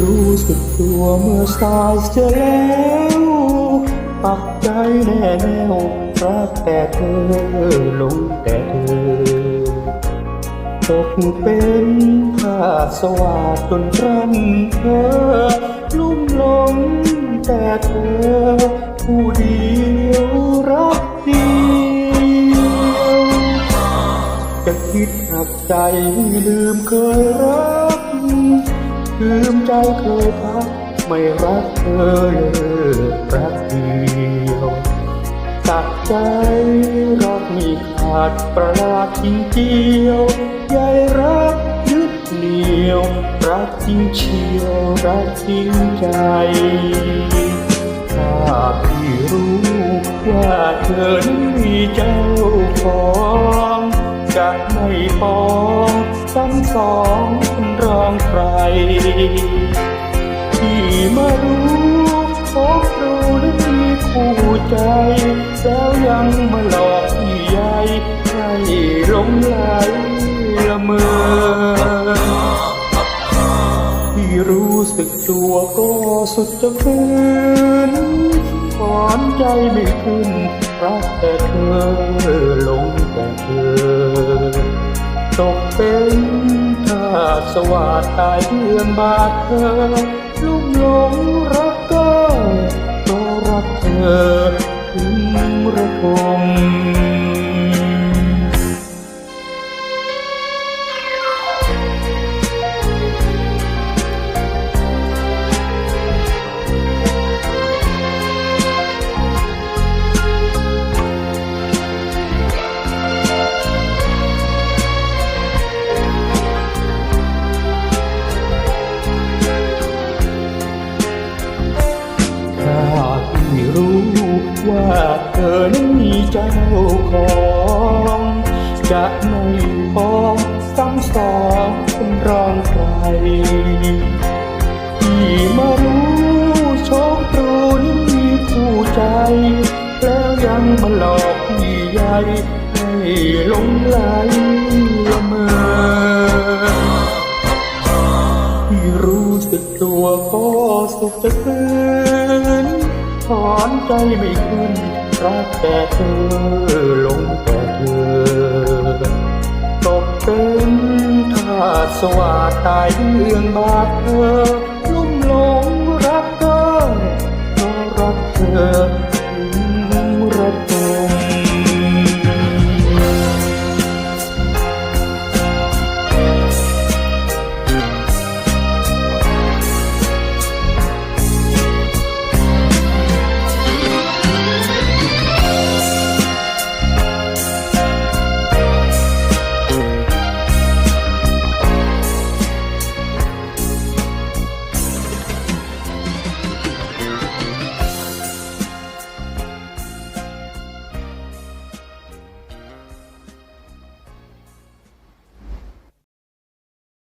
รู้สึกตัวเมื่อสายเสียแล้วปักใจแน่แน่วรักแต่เธอลงแต่เธอตกเป็นข้าสวาดจนรันเธอลุ่มหลงแต่เธอ ผู้เดียวรักเดียวจะคิดหักใจลืมเคยรัก ลืมใจเคยพักไม่รักเธอเลยรักเดียวตัดใจรักมีขาดประหลาดจริงเจียวใยรักยึดเหนียว รักจริงเชียวรักจริงใจถ้าพี่รู้ว่าเธอนั้นมีเจ้าของจะไม่ปองซ้ำสอน ใคร ที่มารู้พบดูและมีคู่ใจ แล้วยังมาหลอกพี่ใหญ่ให้หลงไหลละเมอที่รู้สึกตัวก็สุดจะฝืนถอนใจไม่ขึ้นรักแต่เธอหลงแต่เธอตกเป็น สวาดตายเพื่อนบาดเธอลุ่มหลงรักก็ก็รักเธอ ว่าเธอนั้นมีเจ้าของจะไม่ฟ้องซ้ำสองเป็นรองใครที่มารู้โชคตรูนี้มีคู่ใจ แล้วยังมาหลอกพี่ใหญ่ให้หลงไหลละเมอที่รู้สึกตัวก็สุขจะคืน อนใจไม่ขึ้นรักแต่เธอลงแต่เธอ ตกเป็นทาสว่าตายเรื่องบาดเธอลุ่มหลงรักเธอรารักเธอ